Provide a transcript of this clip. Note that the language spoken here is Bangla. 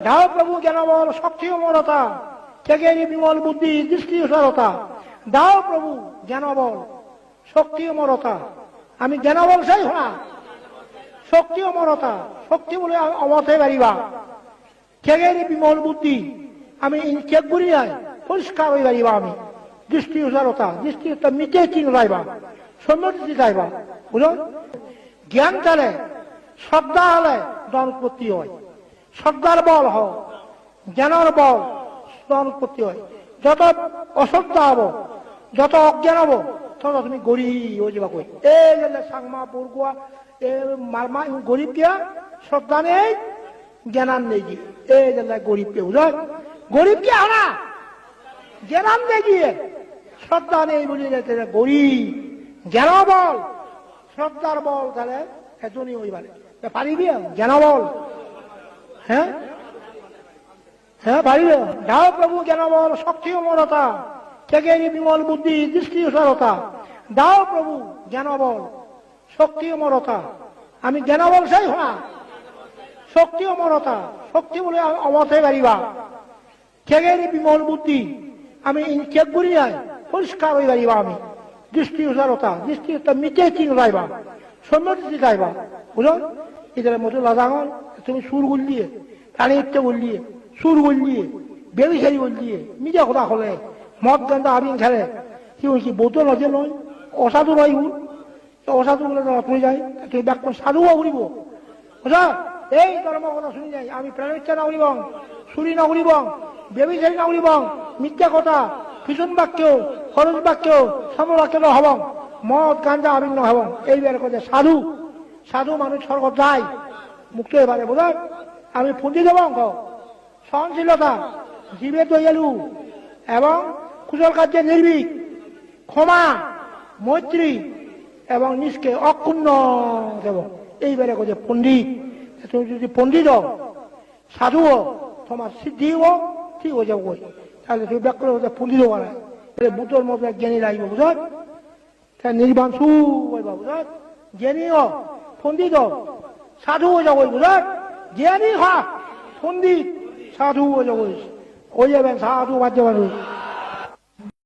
দাও প্রভু জ্ঞান বল শক্তি অমরতা ত্যাগের বিমল বুদ্ধি দৃষ্টি উসারতা দাও প্রভু জ্ঞান বল শক্তি অমরতা আমি জ্ঞান বল চাই শোনা শক্তি অমরতা শক্তি বলে অমতে পারিবা ত্যাগের বিমল বুদ্ধি, আমি ত্যাগ নাই পরিষ্কার হয়ে পারিবা আমি। দৃষ্টি উসারতা দৃষ্টি মিটে চিন যাইবা সৌন্দর্য যাইবা বুঝল জ্ঞান চালে শ্রদ্ধা হলে ধন উৎপত্তি হয়। শ্রদ্ধার বল হোক জ্ঞানের বল ধন উৎপত্তি হয় যত অশ্রদ্ধা হব, যত অজ্ঞান হব, তত তুমি গরিব হয়ে যাবা কই। এই সাংমা বরগুয়া এ মারমা গরিব গিয়া শ্রদ্ধা নেই, জ্ঞানান নেই গিয়ে। এই যে গরিব কে বুঝল গরিব কে হনা জ্ঞানান নেই গিয়ে। শ্রদ্ধা নেই বলি গরিব জ্ঞান বল শ্রদ্ধার বল তাহলে এজনই হইবারে। পারিবি জ্ঞান বল হ্যাঁ? হ্যাঁ পারিবে দাও প্রভু জ্ঞান বল শক্তি অমরতা ত্যাগের বিমল বুদ্ধি, দৃষ্টি উসারতা দাও প্রভু জ্ঞান বল শক্তি অমরতা আমি জ্ঞান বল চাই শোনা শক্তি অমরতা শক্তি বলে অমতে পারিবা ত্যাগের বিমল বুদ্ধি। আমি করি নাই, পরিষ্কার হয়ে পারিবা আমি। দৃষ্টি উসারতা দৃষ্টি মিটে চিন যাইবা সৌন্দর্য যাইবা বুঝল? এদের মতো লাদাঙল, তুমি সুর গুলিয়ে প্রাণী ইচ্ছে গুলিয়ে সুর গুলিয়ে বেবি খেলি গুলিয়ে নিজে কথা হলে মদ গান্দা আবিন খেলে। কি বলছি বোতল আছে নয় অসাধু নয় উল অসাধু বলে তুমি যায় তুমি ব্যাক সাধু উড়িব বুঝা এই ধর্ম কথা শুনি যাই আমি প্রাণী ইচ্ছা না উড়িব সুরি না উড়িব বেবি খেলি না উড়িব মিথ্যা কথা ভীষণ বাক্য, খরচ বাক্য, সমবাক্য হব, মদ গাঞ্জা আবিন্ন হব। এইবার কথা সাধু। সাধু মানুষ স্বর্গ যায়, মুক্ত এবারে বোধ আমি পুঁজি দেব অঙ্ক। সহনশীলতা জীবে দয়ালু এবং কুশল কার্যে নির্ভীক, ক্ষমা, মৈত্রী এবং নিজকে অক্ষুণ্ণ দেব। এইবারে কথা পণ্ডিত। তুমি যদি পণ্ডিত হও, সাধু হও, তোমার সিদ্ধি হো ঠিক হয়ে যাব তাহলে তুমি ব্যাক করে পণ্ডিত হওয়া না তাহলে বুদ্ধর মতো জ্ঞানী লাগবে বুঝত তাই নির্বাণ সু বুঝত জ্ঞানী হ পণ্ডিত সাধু যাব বুঝত জ্ঞানী হা। পণ্ডিত সাধু যাব হয়ে যাবেন? সাধু বাদ্য মানুষ